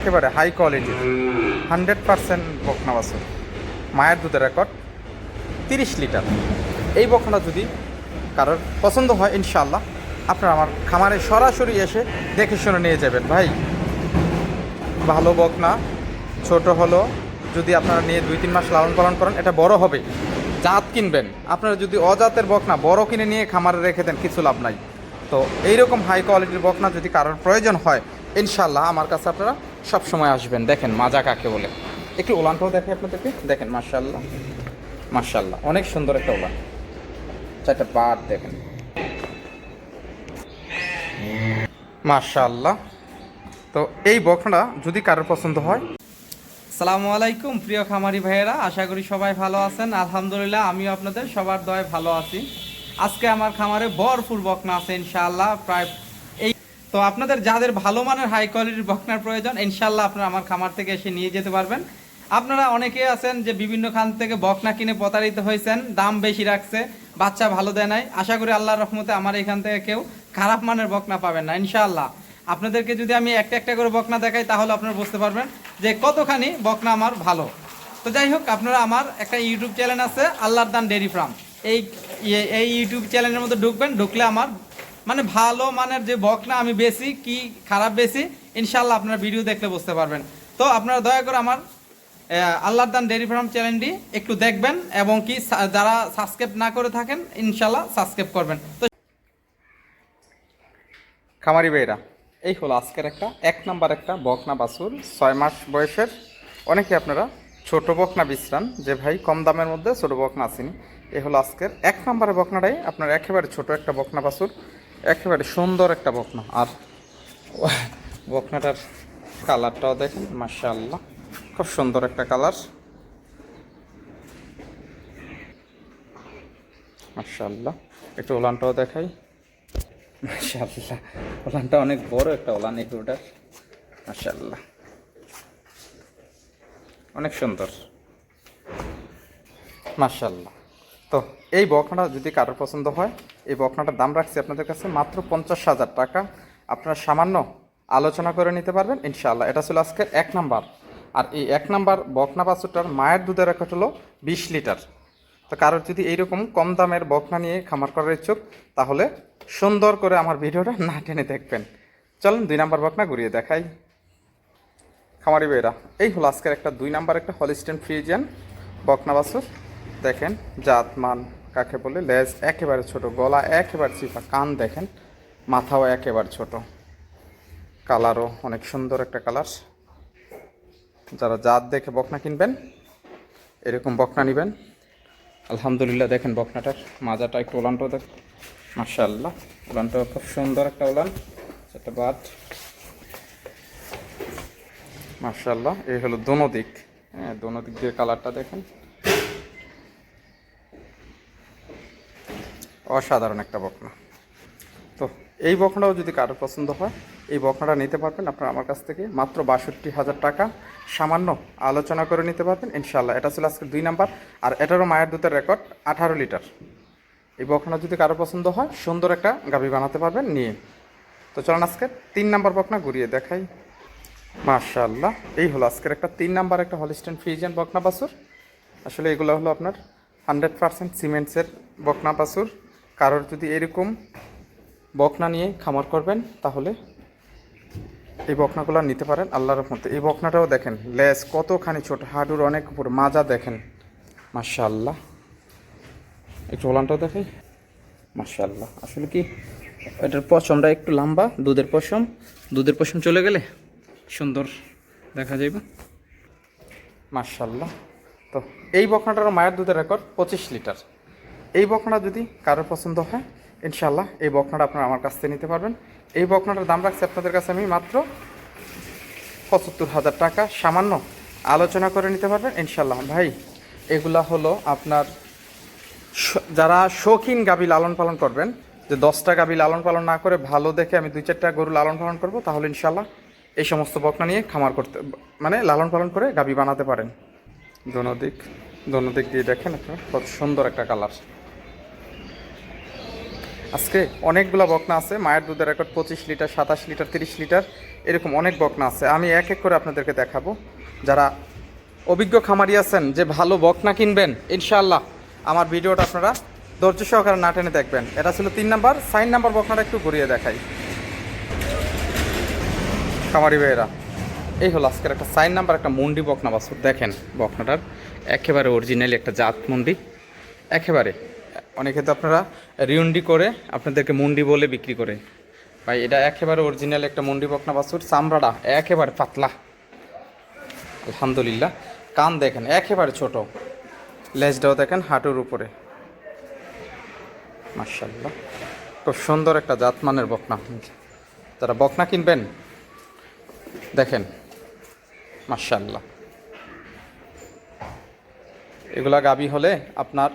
একেবারে হাই কোয়ালিটির hundred percent বকনা বাছুর। মায়ের দুধের রেকর্ড তিরিশ লিটার। এই বকনা যদি কারোর পছন্দ হয় ইনশাল্লাহ আপনারা আমার খামারে সরাসরি এসে দেখে শুনে নিয়ে যাবেন। ভাই, ভালো বকনা ছোট হলো, যদি আপনারা নিয়ে দুই, তিন মাস লালন পালন করেন, এটা বড় হবে। জাত কিনবেন। আপনারা যদি অজাতের বকনা বড় কিনে নিয়ে খামারে রেখে দেন, কিছু লাভ নাই। তো এইরকম হাই কোয়ালিটির বকনা যদি কারোর প্রয়োজন হয় ইনশাল্লাহ আমার কাছে আপনারা সবসময় আসবেন। দেখেন মাজা কাকে বলে। একটু ওলানটাও দেখে আপনাদেরকে। দেখেন মার্শাল্লাহ মার্শাল্লাহ অনেক সুন্দর একটা ওলান। চারটা পাট দেখেন। মার্শাল্লাহ তো এই বকনা যদি কারোর পছন্দ হয়। সালামু আলাইকুম, প্রিয় খামারি ভাইয়েরা। আশা করি সবাই ভালো আছেন। আলহামদুলিল্লাহ, আমিও আপনাদের সবার দয় ভালো আছি। আজকে আমার খামারে ভরপুর বকনা আছে, ইনশাআল্লাহ। প্রায় তো আপনাদের যাদের ভালো মানের হাই কোয়ালিটির বকনার প্রয়োজন ইনশাল্লাহ আপনারা আমার খামার থেকে এসে নিয়ে যেতে পারবেন। আপনারা অনেকে আছেন যে বিভিন্ন খান থেকে বকনা কিনে প্রতারিত হয়েছেন, দাম বেশি রাখছে, বাচ্চা ভালো দেয় নাই। আশা করি আল্লাহর রহমতে আমার এখান থেকে কেউ খারাপ মানের বকনা পাবেন না, ইনশাআল্লাহ। আপনাদেরকে যদি আমি একটা একটা করে বকনা দেখাই, তাহলে আপনারা বুঝতে পারবেন যে কতখানি বকনা আমার ভালো। তো যাই হোক, আপনারা আমার একটা ইউটিউব চ্যানেল আছে, আল্লাহর দান ডেরি ফার্ম। এই ইয়ে- এই ইউটিউব চ্যানেলের মধ্যে ঢুকবেন, ঢুকলে আমার মানে ভালো মানের যে বকনা আমি বেশি কি খারাপ বেশি ইনশাল্লাহ আপনারা ভিডিও দেখলে বুঝতে পারবেন। তো আপনারা দয়া করে আমার আহ, আল্লাহর দান ডেরি ফার্ম চ্যানেলটি একটু দেখবেন এবং কি যারা সাবস্ক্রাইব না করে থাকেন ইনশাল্লাহ সাবস্ক্রাইব করবেন। তো খামারি ভাইরা এই হলো আজকের একটা এক নাম্বার একটা বকনা বাসুর ছয় মাস বয়সের। অনেকে আপনারা ছোট বকনা বিশ্রাম যে ভাই কম দামের মধ্যে ছোট বকনা আসেনি। এই হলো আজকের এক নাম্বারের বকনাটাই আপনার একেবারে ছোট একটা বকনা বাছুর। একেবারে সুন্দর একটা বকনা। আর বকনাটার কালারটাও দেখেন, মাশাআল্লাহ। খুব সুন্দর একটা কালার। মাশাআল্লাহ। একটু ওলানটাও দেখাই। মাশাআল্লাহ। ওলানটা অনেক বড় একটা ওলান এই গরুটার। মাশাআল্লাহ। অনেক সুন্দর। মাশাআল্লাহ। তো এই বকনাটা যদি কারোর পছন্দ হয় এই বকনাটার দাম রাখছি আপনাদের কাছে মাত্র পঞ্চাশ হাজার টাকা। আপনারা সামান্য আলোচনা করে নিতে পারবেন, ইনশাআল্লাহ। এটা ছিল আজকের এক নাম্বার। আর এই এক নাম্বার বকনা বাছুরটার মায়ের দুধের রেকর্ড হলো বিশ লিটার। তো কারোর যদি এইরকম কম দামের বকনা নিয়ে খামার করার ইচ্ছুক, তাহলে সুন্দর করে আমার ভিডিওটা না টেনে দেখবেন। চলুন দুই নাম্বার বকনা ঘুরিয়ে দেখাই। খামারি বেরা এই হলো আজকের একটা দুই নাম্বার একটা হলিস্টেন ফ্রিজিয়ান বকনা বাছুর। দেখেন জাত মান কাকে বলে? লেজ একেবারে ছোট, গলা একেবারে চিপা, কান দেখেন, মাথাও একেবারে ছোট। কালারও অনেক সুন্দর একটা কালার। যারা জাত দেখে বকনা কিনবেন, এরকম বকনা নেবেন। আলহামদুলিল্লাহ, দেখেন বকনাটার মাজাটা একটু ওলানটাও দেখ। মার্শাল্লাহ ওলানটাও খুব সুন্দর একটা ওলান একটা বাদ। মার্শাল্লাহ এই হলো দোনো দিক। হ্যাঁ দোনো দিক দিয়ে কালারটা দেখেন। অসাধারণ একটা বকনা। তো এই বকনাটাও যদি কারোর পছন্দ হয়, এই বকনাটা নিতে পারবেন আপনারা আমার কাছ থেকে মাত্র বাষট্টি হাজার টাকা। সামান্য আলোচনা করে নিতে পারবেন ইনশাল্লাহ এটা ছিল আজকে দুই নাম্বার, আর এটারও মায়ের দুধের রেকর্ড আঠারো লিটার। এই বকনা যদি কারও পছন্দ হয়, সুন্দর একটা গাভি বানাতে পারবেন, নিয়ে। তো চলুন আজকে তিন নাম্বার বকনা ঘুরিয়ে দেখাই। মাশাআল্লাহ, এই হলো আজকের একটা তিন নাম্বার একটা হলিস্টেন ফ্রিজিয়ান বকনা বাছুর। আসলে এগুলো হলো আপনার হান্ড্রেড পার্সেন্ট সিমেন্টসের বকনা বাছুর। কারোর যদি এরকম বকনা নিয়ে খামার করবেন, তাহলে এই বকনাগুলো নিতে পারেন আল্লাহর রহমতে। এই বকনাটাও দেখেন লেস কতখানি ছোট হাডুর অনেক উপর, মাজা দেখেন। মাশাআল্লাহ। একটু ওলানটাও দেখাই। মাশাআল্লাহ। আসলে কি, এটার পশমটা একটু লম্বা, দুধের পশম। দুধের পশম চলে গেলে সুন্দর দেখা যাইবে। মাশাল্লাহ তো এই বকনাটার মায়ের দুধের রেকর্ড পঁচিশ লিটার। এই বকনা যদি কারোর পছন্দ হয় ইনশাল্লাহ এই বকনাটা আপনারা আমার কাছ থেকে নিতে পারবেন। এই বকনাটার দাম রাখছি আপনাদের কাছে আমি মাত্র পঁচাত্তর হাজার টাকা। সামান্য আলোচনা করে নিতে পারবেন ইনশাল্লাহ ভাই, এগুলা হলো আপনার যারা শৌখিন গাবি লালন পালন করবেন, যে দশটা গাবি লালন পালন না করে ভালো দেখে আমি দুই চারটা গরু লালন পালন করব, তাহলে ইনশাল্লাহ এই সমস্ত বকনা নিয়ে খামার করতে মানে লালন পালন করে গাবি বানাতে পারেন। দোনো দিক দোনো দিক দিয়ে দেখেন আপনার, কত সুন্দর একটা কালার আজকে অনেকগুলো বকনা আছে, মায়ের দুধের রেকর্ড পঁচিশ লিটার, সাতাশ লিটার, তিরিশ লিটার, এরকম অনেক বকনা আছে। আমি এক এক করে আপনাদেরকে দেখাবো। যারা অভিজ্ঞ খামারি আছেন, যে ভালো বকনা কিনবেন, ইনশাআল্লাহ আমার ভিডিওটা আপনারা ধৈর্য সহকারে না টেনে দেখবেন। এটা ছিল তিন নাম্বার, সাইন নাম্বার বকনাটা একটু ঘুরিয়ে দেখাই। খামারি ভাইয়েরা, এই হলো আজকের একটা সাইন নাম্বার, একটা মুন্ডি বকনা, বাছুর। দেখেন বকনাটার একেবারে অরিজিনালি একটা জাত মুন্ডি। একেবারে অনেকে তো আপনারা রিউন্ডি করে আপনাদেরকে মুন্ডি বলে বিক্রি করে। ভাই, এটা একেবারে অরিজিনাল একটা মুন্ডি বকনা বাছুর, চামড়াটা একেবারে পাতলা। আলহামদুলিল্লাহ। কান দেখেন, একেবারে ছোট। লেজটাও দেখেন হাঁটুর উপরে। মার্শাল্লাহ খুব সুন্দর একটা জাতমানের বকনা। যারা বকনা কিনবেন, দেখেন। মার্শাল্লাহ এগুলা গাবি হলে আপনার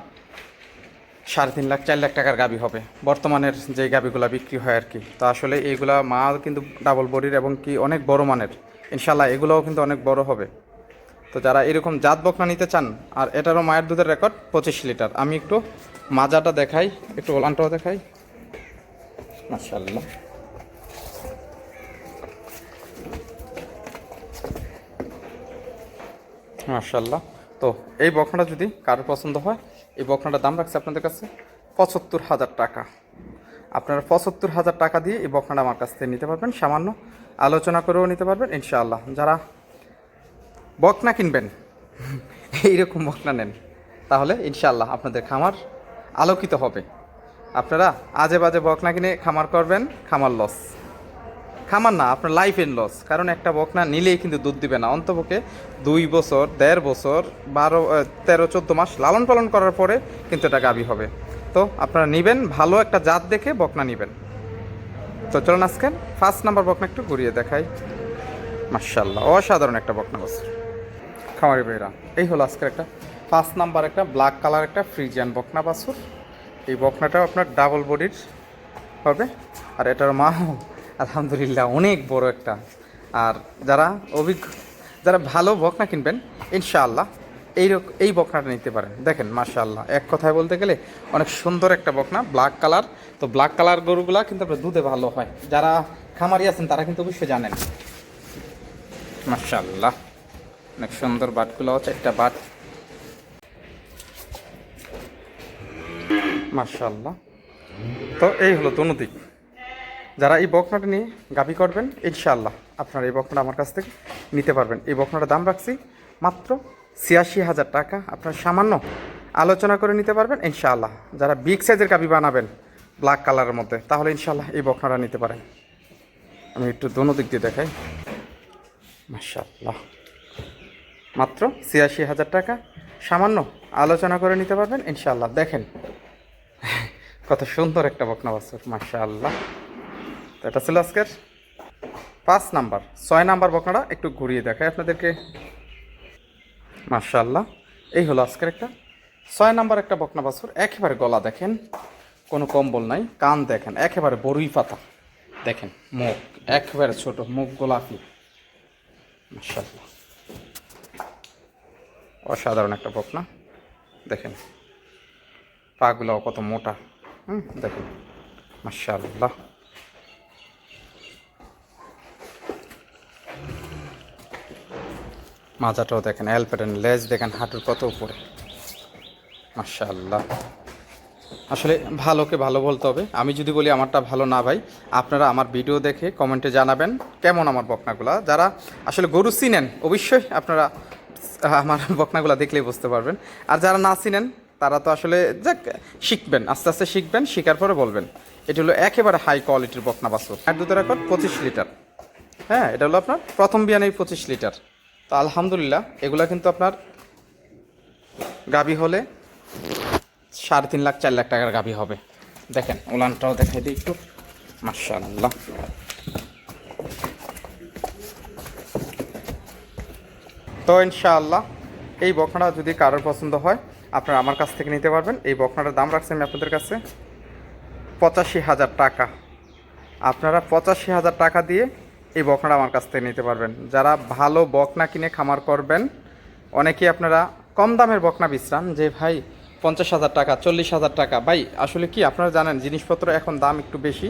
সাড়ে তিন লাখ, চার লাখ টাকার গাবি হবে। বর্তমানের যে গাবিগুলা বিক্রি হয় আর কি। তো আসলে এইগুলা মাল কিন্তু ডাবল বডির এবং কি অনেক বড় মানের। ইনশাল্লাহ এগুলোও কিন্তু অনেক বড় হবে। তো যারা এরকম জাত বকনা নিতে চান, আর এটারও মায়ের দুধের রেকর্ড পঁচিশ লিটার। আমি একটু মাজাটা দেখাই, একটু ওলানটাও দেখাই। মার্শাল্লাহ মার্শাল্লাহ তো এই বকনাটা যদি কারোর পছন্দ হয় এই বকনাটার দাম রাখছে আপনাদের কাছে পঁচাত্তর হাজার টাকা। আপনারা পঁচাত্তর হাজার টাকা দিয়ে এই বকনাটা আমার কাছ থেকে নিতে পারবেন, সামান্য আলোচনা করেও নিতে পারবেন, ইনশাআল্লাহ। যারা বকনা কিনবেন, এইরকম বকনা নেন, তাহলে ইনশাআল্লাহ আপনাদের খামার আলোকিত হবে। আপনারা আজে বাজে বকনা কিনে খামার করবেন, খামার লস খামার না, আপনার লাইফ এন লস কারণ একটা বকনা নিলেই কিন্তু দুধ দিবে না। অন্তপক্ষে দুই বছর, দেড় বছর, বারো তেরো, চোদ্দ মাস লালন পালন করার পরে কিন্তু এটা গাবি হবে। তো আপনারা নেবেন, ভালো একটা জাত দেখে বকনা নেবেন। তো চলুন আজকে ফার্স্ট নাম্বার বকনা একটু ঘুরিয়ে দেখাই। মার্শাল্লাহ অসাধারণ একটা বকনা বছর খামারি ভাইরা, এই হলো আজকের একটা পাঁচ নাম্বার একটা ব্ল্যাক কালার একটা ফ্রিজিয়ান বকনা বাছুর এই বকনাটাও আপনার ডাবল বডির হবে। আর এটার মা আলহামদুলিল্লাহ, অনেক বড় একটা। আর যারা অভিজ্ঞ, যারা ভালো বকনা কিনবেন, ইনশাআল্লাহ এই এই বকনাটা নিতে পারেন। দেখেন, মাশাআল্লাহ, এক কথায় বলতে গেলে অনেক সুন্দর একটা বকনা ব্ল্যাক কালার তো ব্ল্যাক কালার গরুগুলা কিন্তু আপনার দুধে ভালো হয়। যারা খামারি আছেন, তারা কিন্তু অবশ্যই জানেন। মাশাআল্লাহ, অনেক সুন্দর বাটগুলো একটা বাট। মাশাআল্লাহ। তো এই হলো তনুদিক যারা এই বকনাটা নিয়ে গাবি করবেন, ইনশাআল্লাহ আপনারা এই বকনাটা আমার কাছ থেকে নিতে পারবেন। এই বকনাটার দাম রাখছি মাত্র ছিয়াশি হাজার টাকা। আপনার সামান্য আলোচনা করে নিতে পারবেন, ইনশাআল্লাহ। যারা বিগ সাইজের গাবি বানাবেন ব্ল্যাক কালারের মধ্যে, তাহলে ইনশাআল্লাহ এই বকনাটা নিতে পারেন। আমি একটু দোনো দিক দিয়ে দেখাই। মাশাআল্লাহ। মাত্র ছিয়াশি হাজার টাকা। সামান্য আলোচনা করে নিতে পারবেন, ইনশাআল্লাহ। দেখেন, কত সুন্দর একটা বকনা বাছুর মাশাআল্লাহ। তো এটা ছিল আজকের পাঁচ নাম্বার। ছয় নাম্বার বকনাটা একটু ঘুরিয়ে দেখায় আপনাদেরকে। মাশাআল্লাহ, এই হলো আজকের একটা। ছয় নাম্বার একটা বকনা বাছুর, একেবারে গলা দেখেন, কোনো কম্বল নাই, কান দেখেন, একেবারে বড়ুই পাতা। দেখেন, মুখ, একেবারে ছোট, মুখ গোলাপি। মাশাআল্লাহ। অসাধারণ একটা বকনা। দেখেন পাগুলাও কত মোটা। হুম, দেখেন। মাশাআল্লাহ। মাজাটাও দেখেন এল প্যাটার্ন লেজ দেখেন, হাঁটুর কত উপরে। মাশাআল্লাহ। আসলে ভালোকে ভালো বলতে হবে। আমি যদি বলি আমারটা ভালো না ভাই, আপনারা আমার ভিডিও দেখে কমেন্টে জানাবেন কেমন আমার বকনাগুলা। যারা আসলে গরু চিনেন, অবশ্যই আপনারা আমার বকনাগুলা দেখলেই বুঝতে পারবেন। আর যারা না চিনেন, তারা তো আসলে যাক, শিখবেন, আস্তে আস্তে শিখবেন, শেখার পরে বলবেন। এটা হলো একেবারে হাই কোয়ালিটির বকনা বাছুর। আর দুধের রেকর্ড পঁচিশ লিটার। হ্যাঁ এটা হলো আপনার প্রথম বিয়ানেই পঁচিশ লিটার। তো আলহামদুলিল্লাহ, এগুলা কিন্তু আপনার গাবি হলে সাড়ে তিন লাখ, চার লাখ টাকার গাভি হবে। দেখেন, উলানটাও দেখাই দিই একটু। মার্শাল্লাহ তো ইনশাআল্লাহ, এই বকনাটা যদি কারোর পছন্দ হয়, আপনারা আমার কাছ থেকে নিতে পারবেন। এই বকনাটার দাম রাখছি আমি আপনাদের কাছে পঁচাশি হাজার টাকা। আপনারা পঁচাশি হাজার টাকা দিয়ে এই বকনাটা আমার কাছ থেকে নিতে পারবেন। যারা ভালো বকনা কিনে খামার করবেন, অনেকেই আপনারা কম দামের বকনা বিশ্রাম, যে ভাই পঞ্চাশ হাজার টাকা, চল্লিশ হাজার টাকা। ভাই, আসলে কি আপনারা জানেন, জিনিসপত্র এখন দাম একটু বেশি।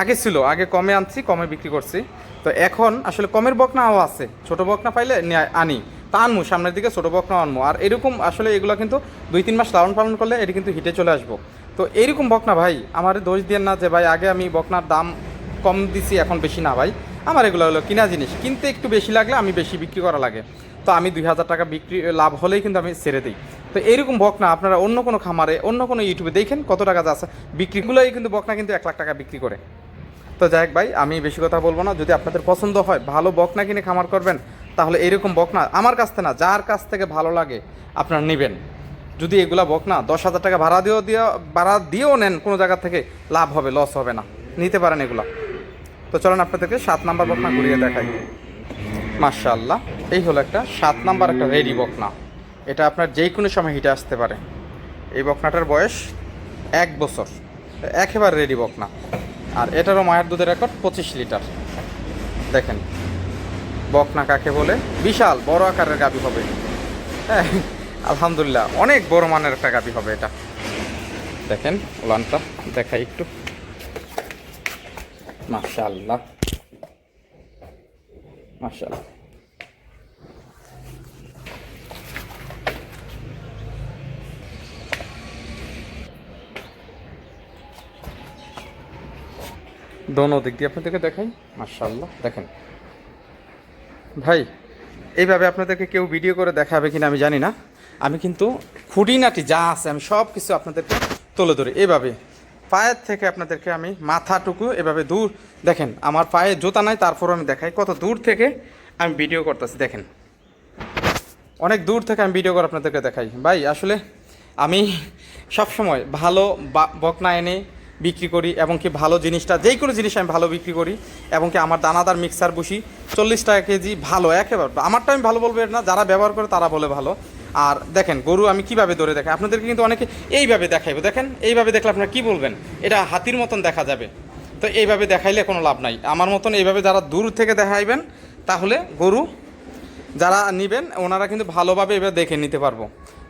আগে ছিল, আগে কমে আনছি, কমে বিক্রি করছি। তো এখন আসলে কমের বকনাও আছে। ছোট বকনা পাইলে আনি, তা আনমু, সামনের দিকে ছোট বকনা আনমু। আর এরকম আসলে এগুলো কিন্তু দুই, তিন মাস লালন পালন করলে এটি কিন্তু হিটে চলে আসব। তো এইরকম বকনা ভাই, আমার দোষ দিয়ে না যে, ভাই, আগে আমি বকনার দাম কম দিছি, এখন বেশি না ভাই। আমার এগুলো হলো কিনা জিনিস। কিনতে একটু বেশি লাগলে আমি বেশি বিক্রি করা লাগে। তো আমি দুই হাজার টাকা বিক্রি, লাভ হলেই কিন্তু আমি ছেড়ে দিই। তো এরকম বকনা আপনারা অন্য কোনো খামারে, অন্য কোনো ইউটিউবে দেখেন কত টাকা যাচ্ছে বিক্রিগুলোই কিন্তু বকনা কিন্তু এক লাখ টাকা বিক্রি করে। তো যাই হোক ভাই, আমি বেশি কথা বলব না। যদি আপনাদের পছন্দ হয়, ভালো বকনা কিনে খামার করবেন, তাহলে এরকম বকনা আমার কাছ থেকে না, যার কাছ থেকে ভালো লাগে, আপনারা নেবেন। যদি এগুলা বকনা দশ হাজার টাকা ভাড়া দিয়েও দিয়ে, ভাড়া দিয়েও নেন, কোনো জায়গা থেকে লাভ হবে লস হবে না। নিতে পারেন এগুলা। তো চলেন আপনাদেরকে সাত নাম্বার বকনা ঘুরিয়ে দেখাই। মার্শাল্লাহ এই হলো একটা সাত নাম্বার একটা রেডি বকনা। এটা আপনার যেই কোনো সময় হিটে আসতে পারে। এই বকনাটার বয়স এক বছর। একেবারে রেডি বকনা। আর এটারও মায়ের দুধের রেকর্ড পঁচিশ লিটার। দেখেন, বকনা কাকে বলে? বিশাল, বড় আকারের গাবি হবে। হ্যাঁ আলহামদুলিল্লাহ, অনেক বড় মানের একটা গাবি হবে এটা। দেখেন, ওলানটা দেখাই একটু। মাশাআল্লাহ। মাশাআল্লাহ। দোনো দিক দিয়ে আপনাদেরকে দেখাই। মাশাআল্লাহ, দেখেন। ভাই, এইভাবে আপনাদেরকে কেউ ভিডিও করে দেখাবে কিনা আমি জানি না। আমি কিন্তু খুঁটিনাটি যা আছে আমি সব কিছু আপনাদেরকে তুলে ধরি। এভাবে পায়ের থেকে আপনাদেরকে আমি মাথাটুকু এভাবে দূর, দেখেন, আমার পায়ে জুতা নাই তারপর আমি দেখাই, কত দূর থেকে আমি ভিডিও করতেছি, দেখেন। অনেক দূর থেকে আমি ভিডিও করে আপনাদেরকে দেখাই। ভাই, আসলে আমি সব সময় ভালো বকনা এনে বিক্রি করি, এবং কি ভালো জিনিসটা যেই কোনো জিনিস আমি ভালো বিক্রি করি, এবং কি আমার দানাদার মিক্সার বসি, চল্লিশ টাকা কেজি ভালো, একেবারে, আমারটা আমি ভালো বলব না, যারা ব্যবহার করে তারা বলে ভালো আর দেখেন, গরু আমি কীভাবে ধরে দেখাই? আপনাদেরকে কিন্তু অনেকে এইভাবে দেখাইবো। দেখেন, এইভাবে দেখলে আপনারা কি বলবেন? এটা হাতির মতন দেখা যাবে। তো এইভাবে দেখাইলে কোনো লাভ নাই। আমার মতন এইভাবে যারা দূর থেকে দেখাইবেন, তাহলে গরু যারা নেবেন, ওনারা কিন্তু ভালোভাবে এবার দেখে নিতে পারব।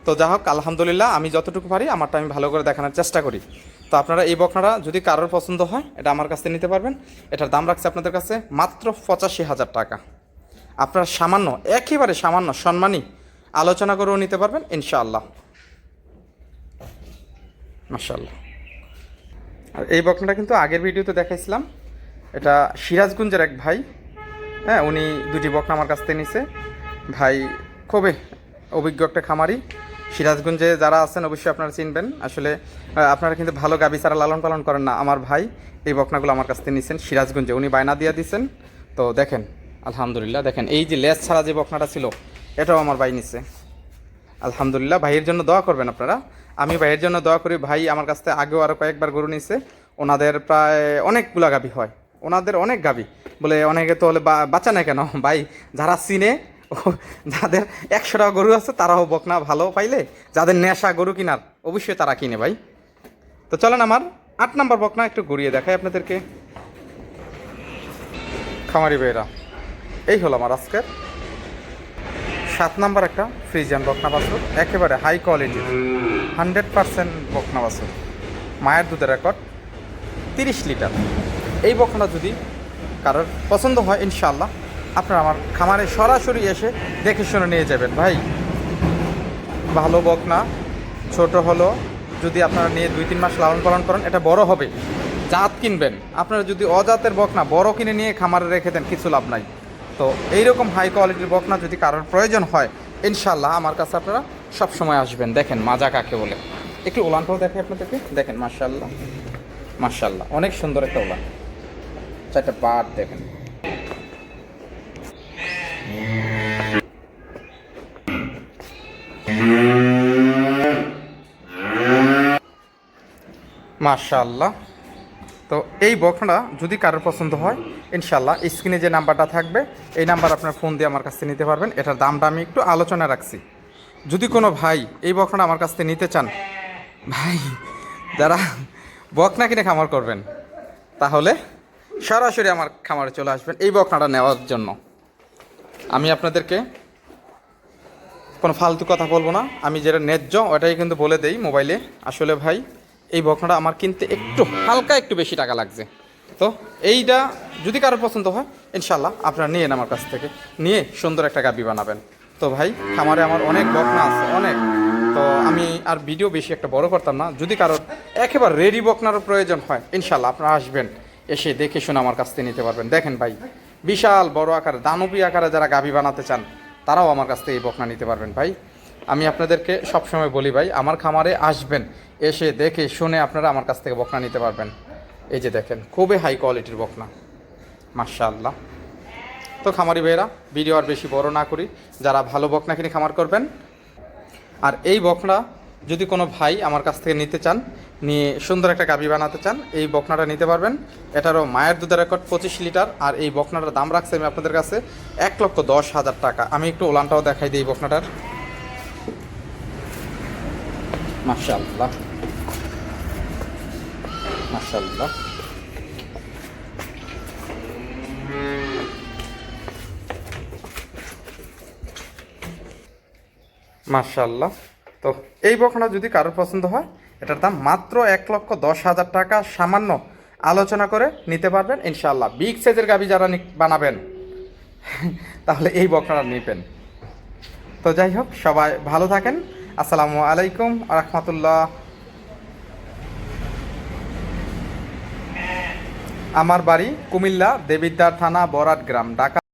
তো যা হোক, আলহামদুলিল্লাহ, আমি যতটুকু পারি আমারটা আমি ভালো করে দেখানোর চেষ্টা করি। তো আপনারা এই বকনাটা যদি কারোর পছন্দ হয়, এটা আমার কাছে নিতে পারবেন। এটার দাম রাখছে আপনাদের কাছে মাত্র পঁচাশি হাজার টাকা। আপনারা সামান্য, একেবারে সামান্য সম্মানী আলোচনা করেও নিতে পারবেন, ইনশাআল্লাহ। মাশাল্লাহ আর এই বকনাটা কিন্তু আগের ভিডিওতে দেখাইছিলাম। এটা সিরাজগঞ্জের এক ভাই। হ্যাঁ উনি দুটি বকনা আমার কাছ থেকে নিছে। ভাই খুবই অভিজ্ঞ একটা খামারি। সিরাজগঞ্জে যারা আছেন, অবশ্যই আপনারা চিনবেন। আসলে আপনারা কিন্তু ভালো গাবি ছাড়া লালন পালন করেন না। আমার ভাই এই বকনাগুলো আমার কাছ থেকে নিছেন সিরাজগঞ্জে। উনি বায়না দিয়ে দিছেন। তো দেখেন, আলহামদুলিল্লাহ, দেখেন, এই যে লেজ ছাড়া যে বকনাটা ছিল এটাও আমার ভাই নিছে। আলহামদুলিল্লাহ, ভাইয়ের জন্য দোয়া করবেন আপনারা। আমি ভাইয়ের জন্য দোয়া করি, ভাই আমার কাছ থেকে আগেও আরও কয়েকবার গরু নিছে। ওনাদের প্রায় অনেকগুলা গাবি হয়। ওনাদের অনেক গাবি বলে অনেকে তো হলে বাচ্চা নেয় কেন? ভাই, যারা চিনে, ও, যাদের একশো টাকা গরু আছে, তারাও বকনা ভালো পাইলে। যাদের নেশা গরু কিনার, অবশ্যই তারা কিনে, ভাই। তো চলেন আমার আট নাম্বার বকনা একটু ঘুরিয়ে দেখাই আপনাদেরকে। খামারি ভাইরা এই হলো আমার আজকের সাত নাম্বার একটা ফ্রিজিয়ান বকনা বাছুর, একেবারে হাই কোয়ালিটি হান্ড্রেড পারসেন্ট বকনা বাছুর। মায়ের দুধের রেকর্ড তিরিশ লিটার। এই বকনা যদি কারোর পছন্দ হয় ইনশাল্লাহ আপনারা আমার খামারে সরাসরি এসে দেখে শুনে নিয়ে যাবেন। ভাই, ভালো বকনা, ছোট হলো, যদি আপনারা নিয়ে দুই, তিন মাস লালন পালন করেন, এটা বড় হবে। জাত কিনবেন। আপনারা যদি অজাতের বকনা বড় কিনে নিয়ে খামারে রেখে দেন, কিছু লাভ নাই। তো এইরকম হাই কোয়ালিটির বকনা যদি কারোর প্রয়োজন হয় ইনশাল্লাহ আমার কাছে আপনারা সবসময় আসবেন। দেখেন মাজা কাকে বলে। একটু ওলানটাও দেখে আপনাদেরকে। দেখেন মার্শাল্লাহ মার্শাল্লাহ অনেক সুন্দর একটা ওলান চারটা পাট, দেখেন। মাশাআল্লাহ। তো এই বকনা যদি কারোর পছন্দ হয় ইনশাল্লাহ স্ক্রিনে যে নাম্বারটা থাকবে, এই নাম্বার আপনার ফোন দিয়ে আমার কাছ থেকে নিতে পারবেন। এটার দামটা আমি একটু আলোচনা রাখছি। যদি কোনো ভাই এই বকনা আমার কাছ থেকে নিতে চান, ভাই, যারা বকনা কিনে খামার করবেন, তাহলে সরাসরি আমার খামারে চলে আসবেন এই বকনাটা নেওয়ার জন্য। আমি আপনাদেরকে কোনো ফালতু কথা বলব না। আমি যেটা ন্যায্য, ওটাই কিন্তু বলে দেই মোবাইলে। আসলে ভাই এই বকনাটা আমার কিনতে একটু হালকা একটু বেশি টাকা লাগছে। তো এইটা যদি কারোর পছন্দ হয় ইনশাল্লাহ আপনারা নিয়ে আমার কাছ থেকে। নিয়ে সুন্দর একটা গাবি বানাবেন। তো ভাই, খামারে আমার অনেক বকনা আছে, অনেক। তো আমি আর ভিডিও বেশি একটা বড় করতাম না। যদি কারোর একেবারে রেডি বকনারও প্রয়োজন হয় ইনশাল্লাহ আপনারা আসবেন। এসে দেখে শুনে আমার কাছ থেকে নিতে পারবেন। দেখেন ভাই, বিশাল বড় আকারে, দানবী আকারে যারা গাবি বানাতে চান, তারাও আমার কাছ থেকে এই বকনা নিতে পারবেন ভাই। আমি আপনাদেরকে সবসময় বলি ভাই, আমার খামারে আসবেন, এসে দেখে শুনে আপনারা আমার কাছ থেকে বকনা নিতে পারবেন। এই যে দেখেন, খুবই হাই কোয়ালিটির বকনা। মাশাআল্লাহ। তো খামারি ভাইয়েরা, ভিডিও আর বেশি বড় না করি, যারা ভালো বকনা কিনে খামার করবেন। আর এই বকনা যদি কোনো ভাই আমার কাছ থেকে নিতে চান, নিয়ে সুন্দর একটা গাবি বানাতে চান, এই বকনাটা নিতে পারবেন। এটারও মায়ের দুধের রেকর্ড পঁচিশ লিটার, আর এই বকনাটার দাম রাখছি আমি আপনাদের কাছে এক লক্ষ দশ হাজার টাকা। আমি একটু ওলানটাও দেখাই দিই বকনাটার। মাশাল্লাহ মাশাল্লাহ মাশাল্লাহ তো এই বকনা যদি কারোর পছন্দ হয়, এটার দাম মাত্র এক লক্ষ দশ হাজার টাকা। সামান্য আলোচনা করে নিতে পারবেন। ইনশাল্লাহ বিগ সাইজের গাবি যারা বানাবেন, তাহলে এই বকনাটা নিবেন। তো যাই হোক, সবাই ভালো থাকেন। আসসালামু আলাইকুম রহমতুল্লাহ। আমার বাড়ি কুমিল্লা দেবিদ্বার থানা বরাট গ্রাম ঢাকা।